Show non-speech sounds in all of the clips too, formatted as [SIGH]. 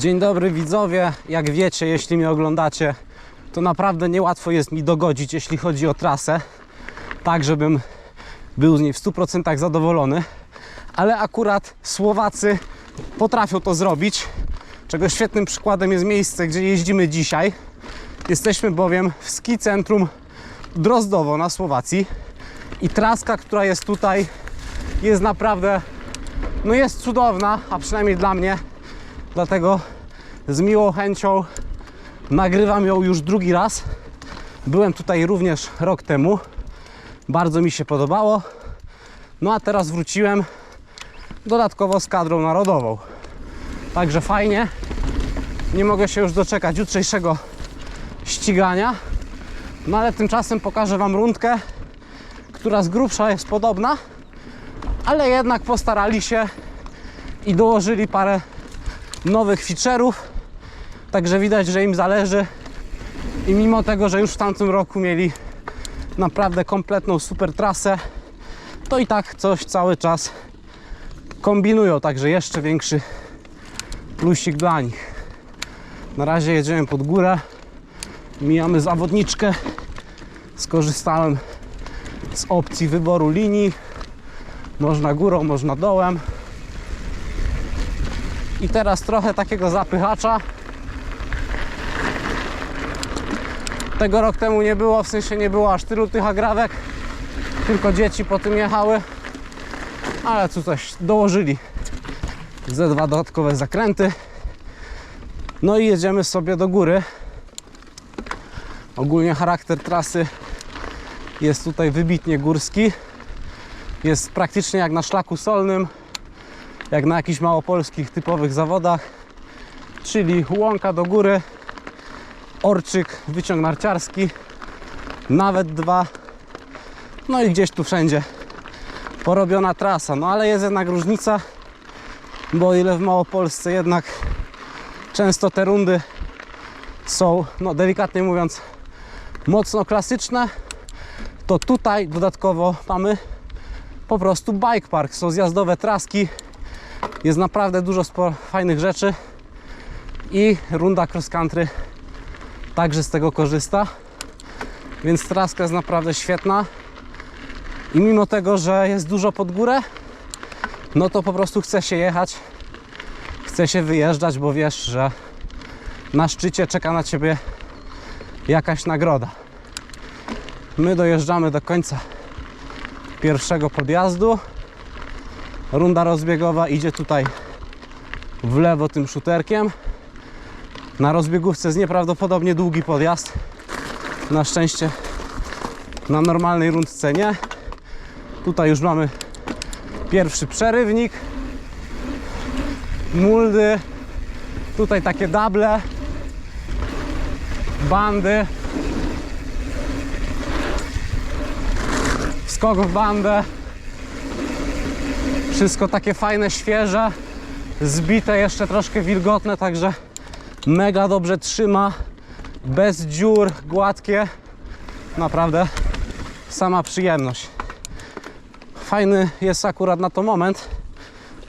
Dzień dobry widzowie. Jak wiecie, jeśli mnie oglądacie, to naprawdę niełatwo jest mi dogodzić, jeśli chodzi o trasę, tak żebym był z niej w 100% zadowolony. Ale akurat Słowacy potrafią to zrobić, czego świetnym przykładem jest miejsce, gdzie jeździmy dzisiaj. Jesteśmy bowiem w ski centrum Drozdowo na Słowacji i traska, która jest tutaj, jest naprawdę, no jest cudowna, a przynajmniej dla mnie. Dlatego z miłą chęcią nagrywam ją już drugi raz. Byłem tutaj również rok temu. Bardzo mi się podobało. No a teraz wróciłem dodatkowo z kadrą narodową. Także fajnie. Nie mogę się już doczekać jutrzejszego ścigania. No ale tymczasem pokażę Wam rundkę, która z grubsza jest podobna, ale jednak postarali się i dołożyli parę nowych feature'ów. Także widać, że im zależy. I mimo tego, że już w tamtym roku mieli naprawdę kompletną super trasę, to i tak coś cały czas kombinują. Także jeszcze większy plusik dla nich. Na razie jedziemy pod górę. Mijamy zawodniczkę. Skorzystałem z opcji wyboru linii. Można górą, można dołem. I teraz trochę takiego zapychacza. Tego rok temu nie było, w sensie nie było aż tylu tych agrawek, tylko dzieci po tym jechały. Ale tu coś dołożyli ze dwa dodatkowe zakręty. No i jedziemy sobie do góry. Ogólnie charakter trasy jest tutaj wybitnie górski. Jest praktycznie jak na szlaku solnym jak na jakichś małopolskich typowych zawodach, czyli łąka do góry, orczyk, wyciąg narciarski, nawet dwa, no i gdzieś tu wszędzie porobiona trasa. No ale jest jednak różnica, bo ile w Małopolsce jednak często te rundy są, no delikatnie mówiąc, mocno klasyczne, to tutaj dodatkowo mamy po prostu bike park, są zjazdowe traski, jest naprawdę dużo fajnych rzeczy i runda cross country także z tego korzysta. Więc traska jest naprawdę świetna. I mimo tego, że jest dużo pod górę, no to po prostu chce się jechać, chce się wyjeżdżać, bo wiesz, że na szczycie czeka na ciebie jakaś nagroda. My dojeżdżamy do końca pierwszego podjazdu. Runda rozbiegowa idzie tutaj w lewo tym szuterkiem. Na rozbiegówce jest nieprawdopodobnie długi podjazd. Na szczęście na normalnej rundce nie. Tutaj już mamy pierwszy przerywnik. Muldy. Tutaj takie dable. Bandy. Skok w bandę. Wszystko takie fajne, świeże, zbite, jeszcze troszkę wilgotne, także mega dobrze trzyma, bez dziur, gładkie. Naprawdę sama przyjemność. Fajny jest akurat na to moment,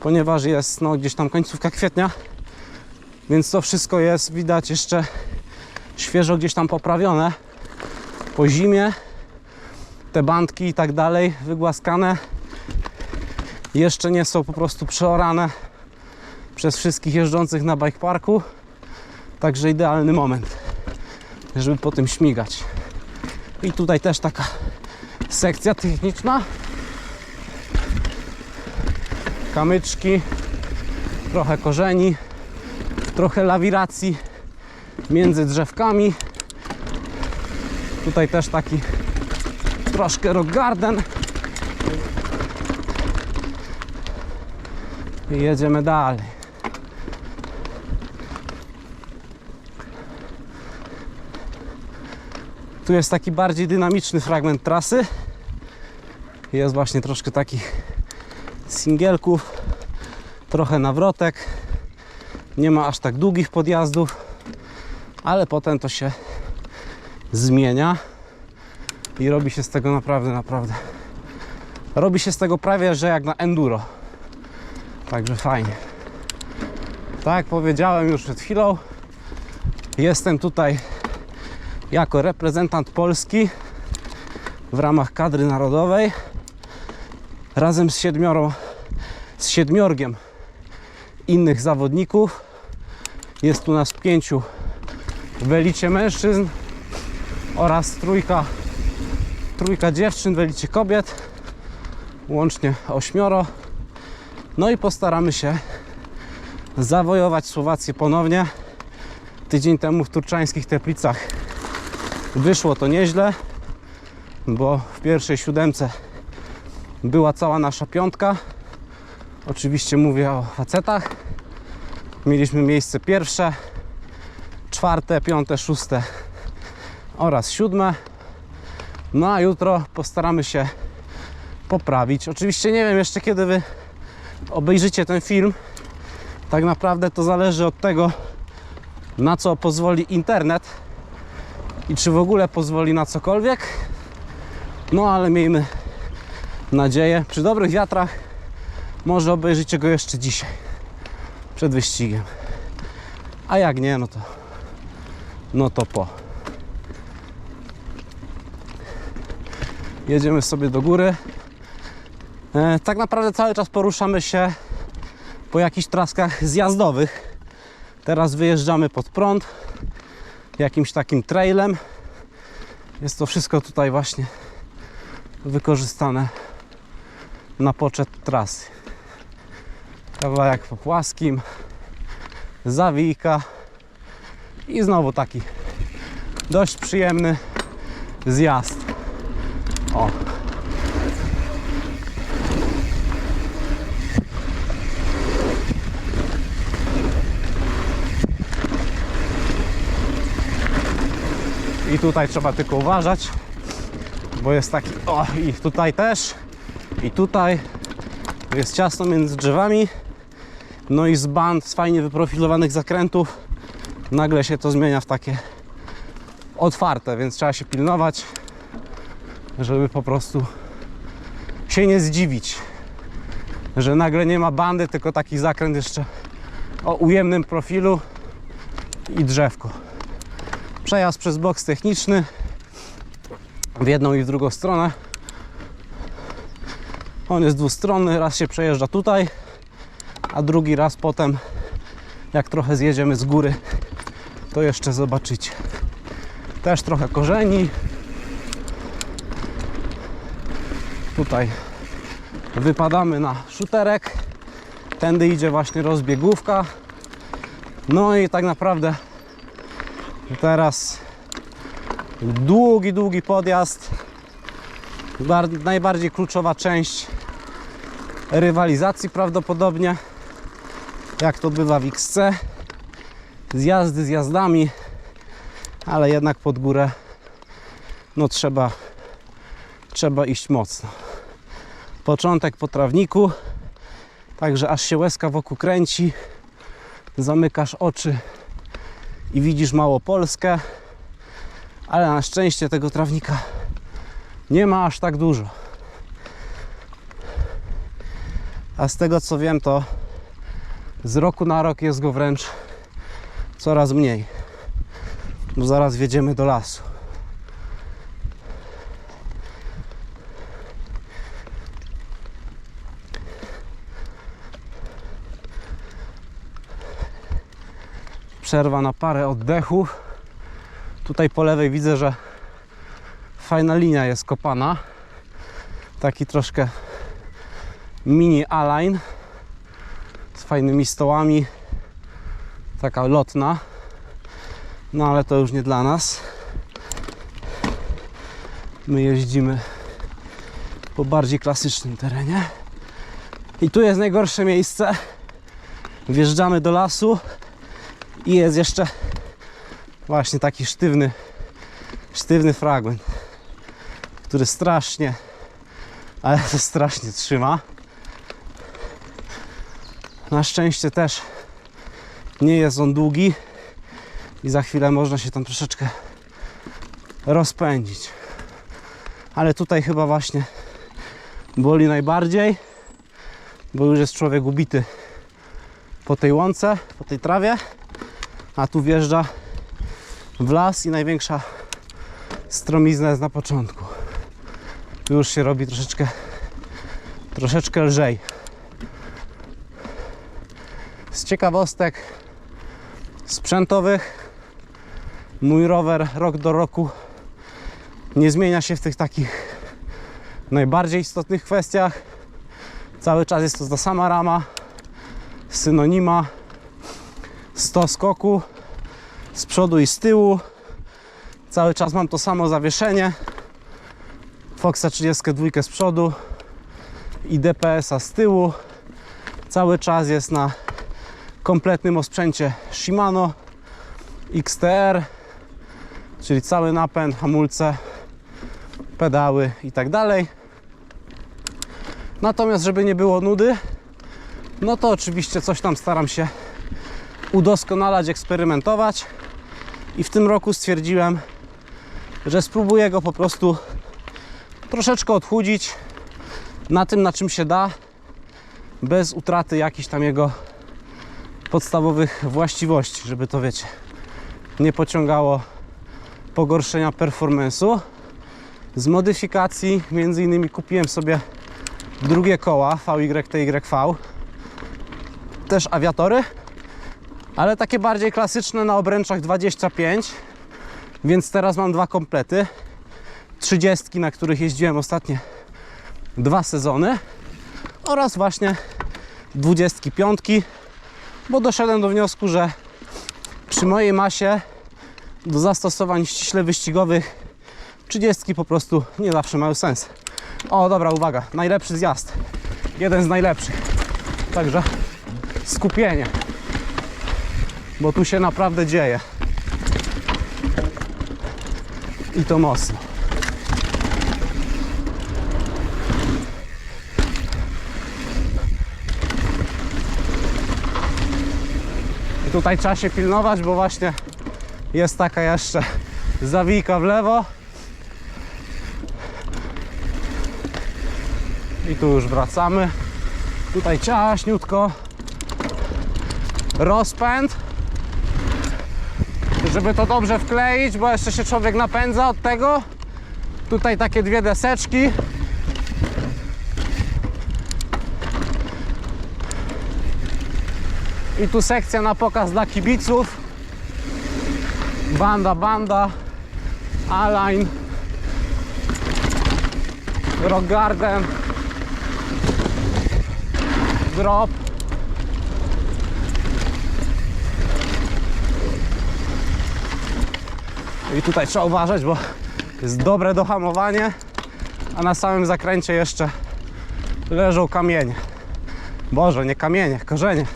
ponieważ jest no, gdzieś tam końcówka kwietnia, więc to wszystko jest widać jeszcze świeżo gdzieś tam poprawione po zimie. Te bandki i tak dalej wygłaskane jeszcze nie są po prostu przeorane przez wszystkich jeżdżących na bike parku. Także idealny moment, żeby po tym śmigać. I tutaj też taka sekcja techniczna. Kamyczki, trochę korzeni, trochę lawiracji między drzewkami. Tutaj też taki troszkę rock garden. I jedziemy dalej. Tu jest taki bardziej dynamiczny fragment trasy. Jest właśnie troszkę takich singielków, trochę nawrotek. Nie ma aż tak długich podjazdów, ale potem to się zmienia i robi się z tego naprawdę, naprawdę. Robi się z tego prawie, że jak na enduro. Także fajnie. Tak powiedziałem już przed chwilą, jestem tutaj jako reprezentant Polski w ramach kadry narodowej razem z siedmiorą, z siedmiorgiem innych zawodników. Jest tu nas pięciu w elicie mężczyzn oraz trójka, trójka dziewczyn w elicie kobiet, łącznie ośmioro. No i postaramy się zawojować Słowację ponownie. Tydzień temu w Turczańskich Teplicach wyszło to nieźle, bo w pierwszej siódemce była cała nasza piątka. Oczywiście mówię o facetach. Mieliśmy miejsce pierwsze, czwarte, piąte, szóste oraz siódme. No a jutro postaramy się poprawić. Oczywiście nie wiem jeszcze kiedy wy obejrzycie ten film. Tak naprawdę to zależy od tego, na co pozwoli internet i czy w ogóle pozwoli na cokolwiek. No ale miejmy nadzieję, przy dobrych wiatrach może obejrzycie go jeszcze dzisiaj przed wyścigiem. A jak nie, no to no to po. Jedziemy sobie do góry. E, tak naprawdę cały czas poruszamy się po jakichś traskach zjazdowych. Teraz wyjeżdżamy pod prąd jakimś takim trailem. Jest to wszystko tutaj właśnie wykorzystane na poczet trasy. Kawałek po płaskim, zawijka i znowu taki dość przyjemny zjazd. O. I tutaj trzeba tylko uważać, bo jest taki, o i tutaj też, i tutaj. Jest ciasno między drzewami, no i z band, z fajnie wyprofilowanych zakrętów, nagle się to zmienia w takie otwarte, więc trzeba się pilnować, żeby po prostu się nie zdziwić, że nagle nie ma bandy, tylko taki zakręt jeszcze o ujemnym profilu i drzewko. Przejazd przez boks techniczny w jedną i w drugą stronę. On jest dwustronny, raz się przejeżdża tutaj, a drugi raz potem, jak trochę zjedziemy z góry, to jeszcze zobaczycie. Też trochę korzeni. Tutaj wypadamy na szuterek. Tędy idzie właśnie rozbiegówka. No i tak naprawdę teraz długi, długi podjazd. Bar- najbardziej kluczowa część rywalizacji prawdopodobnie. Jak to bywa w XC. Zjazdy zjazdami, ale jednak pod górę no trzeba, trzeba iść mocno. Początek po trawniku, także aż się łezka wokół kręci. Zamykasz oczy i widzisz Małopolskę, ale na szczęście tego trawnika nie ma aż tak dużo. A z tego co wiem, to z roku na rok jest go wręcz coraz mniej. Bo zaraz wjedziemy do lasu. Przerwa na parę oddechów. Tutaj po lewej widzę, że fajna linia jest kopana. Taki troszkę mini align z fajnymi stołami. Taka lotna. No ale to już nie dla nas. My jeździmy po bardziej klasycznym terenie. I tu jest najgorsze miejsce. Wjeżdżamy do lasu i jest jeszcze właśnie taki sztywny, sztywny fragment, który strasznie, ale to strasznie trzyma. Na szczęście też nie jest on długi i za chwilę można się tam troszeczkę rozpędzić. Ale tutaj chyba właśnie boli najbardziej, bo już jest człowiek ubity po tej łące, po tej trawie, a tu wjeżdża w las i największa stromizna jest na początku. Tu już się robi troszeczkę, troszeczkę lżej. Z ciekawostek sprzętowych mój rower rok do roku nie zmienia się w tych takich najbardziej istotnych kwestiach. Cały czas jest to ta sama rama, synonima, 100 skoku z przodu i z tyłu. Cały czas mam to samo zawieszenie. Foxa 32 z przodu i DPS-a z tyłu. Cały czas jest na kompletnym osprzęcie Shimano XTR, czyli cały napęd, hamulce, pedały i tak dalej. Natomiast, żeby nie było nudy, no to oczywiście coś tam staram się udoskonalać, eksperymentować. I w tym roku stwierdziłem, że spróbuję go po prostu troszeczkę odchudzić na tym, na czym się da, bez utraty jakichś tam jego podstawowych właściwości, żeby to wiecie, nie pociągało pogorszenia performance'u. Z modyfikacji między innymi kupiłem sobie drugie koła VYTYV, też awiatory, ale takie bardziej klasyczne na obręczach 25, więc teraz mam dwa komplety. 30, na których jeździłem ostatnie dwa sezony oraz właśnie 25, bo doszedłem do wniosku, że przy mojej masie do zastosowań ściśle wyścigowych 30 po prostu nie zawsze mają sens. O, dobra, uwaga, najlepszy zjazd. Jeden z najlepszych. Także skupienie, bo tu się naprawdę dzieje. I to mocno. I tutaj trzeba się pilnować, bo właśnie jest taka jeszcze zawijka w lewo. I tu już wracamy. Tutaj ciaśniutko. Rozpęd. Żeby to dobrze wkleić, bo jeszcze się człowiek napędza od tego. Tutaj takie dwie deseczki. I tu sekcja na pokaz dla kibiców. Banda, banda. Align. Rock Garden. Drop. I tutaj trzeba uważać, bo jest dobre dohamowanie, a na samym zakręcie jeszcze leżą kamienie. Boże, nie kamienie, korzenie.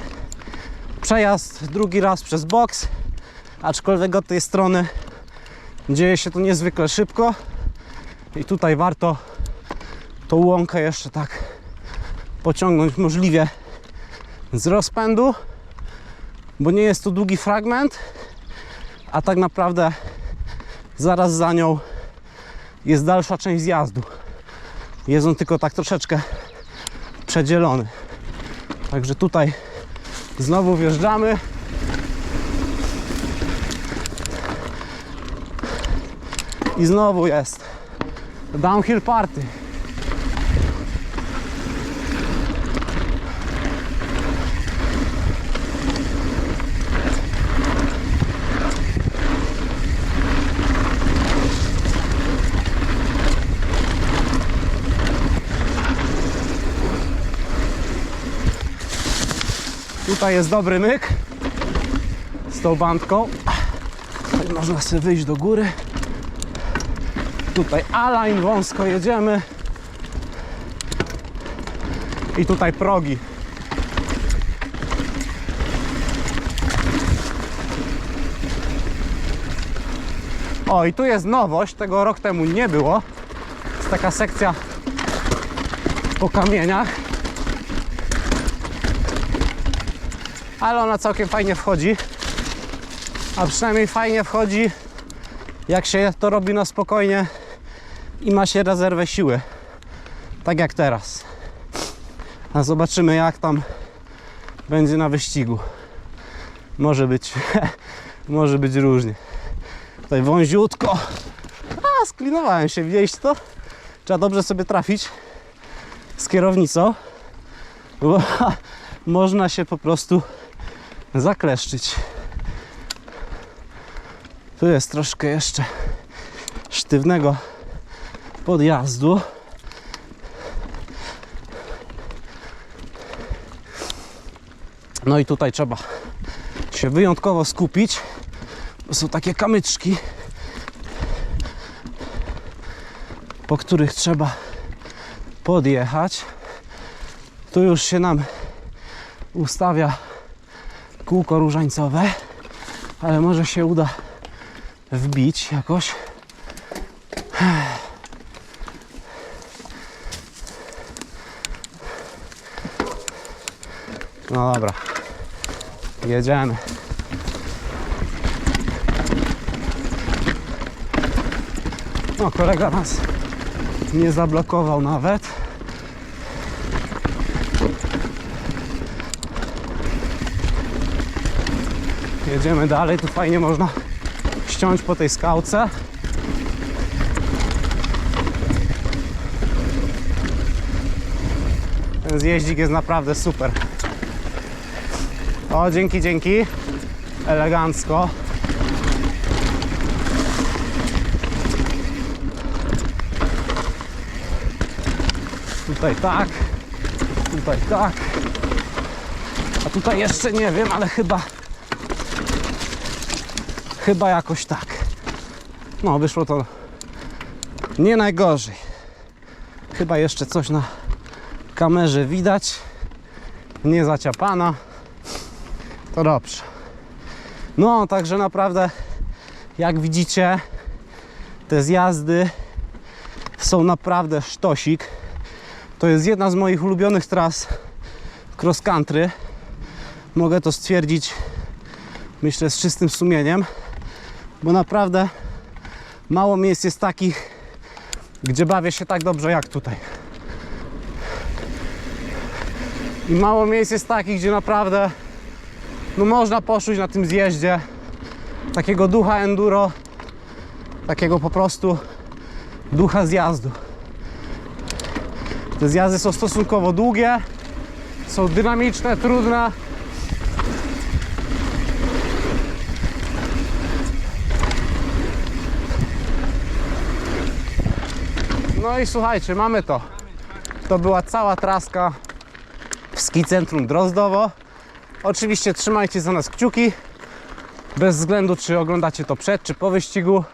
Przejazd drugi raz przez boks, aczkolwiek od tej strony dzieje się to niezwykle szybko i tutaj warto tą łąkę jeszcze tak pociągnąć możliwie z rozpędu, bo nie jest to długi fragment, a tak naprawdę zaraz za nią jest dalsza część zjazdu. Jest on tylko tak troszeczkę przedzielony. Także tutaj znowu wjeżdżamy. I znowu jest downhill party. Tutaj jest dobry myk z tą bandką. Tutaj można sobie wyjść do góry. Tutaj align, wąsko jedziemy. I tutaj progi. O, i tu jest nowość, tego rok temu nie było. Jest taka sekcja po kamieniach. Ale ona całkiem fajnie wchodzi. A przynajmniej fajnie wchodzi, jak się to robi na spokojnie i ma się rezerwę siły. Tak jak teraz. A zobaczymy, jak tam będzie na wyścigu. Może być, [LAUGHS] może być różnie. Tutaj wąziutko. A, sklinowałem się, widzieliście to? Trzeba dobrze sobie trafić z kierownicą, bo [LAUGHS] można się po prostu zakleszczyć. Tu jest troszkę jeszcze sztywnego podjazdu. No i tutaj trzeba się wyjątkowo skupić, bo są takie kamyczki, po których trzeba podjechać. Tu już się nam ustawia kółko różańcowe, ale może się uda wbić jakoś. No dobra, jedziemy. No, kolega nas nie zablokował nawet. Jedziemy dalej, tu fajnie można ściąć po tej skałce. Ten zjeździk jest naprawdę super. O, dzięki, dzięki. Elegancko. Tutaj tak, tutaj tak. A tutaj jeszcze nie wiem, ale chyba chyba jakoś tak. No, wyszło to nie najgorzej. Chyba jeszcze coś na kamerze widać. Nie zaciapana. To dobrze. No, także naprawdę, jak widzicie, te zjazdy są naprawdę sztosik. To jest jedna z moich ulubionych tras cross country. Mogę to stwierdzić, myślę, z czystym sumieniem, bo naprawdę mało miejsc jest takich, gdzie bawię się tak dobrze jak tutaj. I mało miejsc jest takich, gdzie naprawdę no można poczuć na tym zjeździe takiego ducha enduro, takiego po prostu ducha zjazdu. Te zjazdy są stosunkowo długie, są dynamiczne, trudne. I słuchajcie, mamy to. To była cała traska w ski centrum Drozdowo. Oczywiście trzymajcie za nas kciuki, bez względu czy oglądacie to przed czy po wyścigu.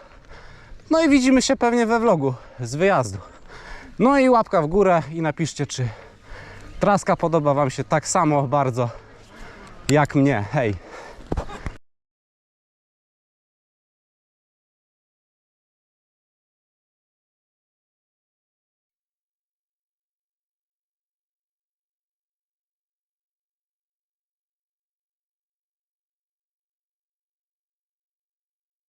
No i widzimy się pewnie we vlogu z wyjazdu. No i łapka w górę i napiszcie, czy traska podoba Wam się tak samo bardzo jak mnie. Hej!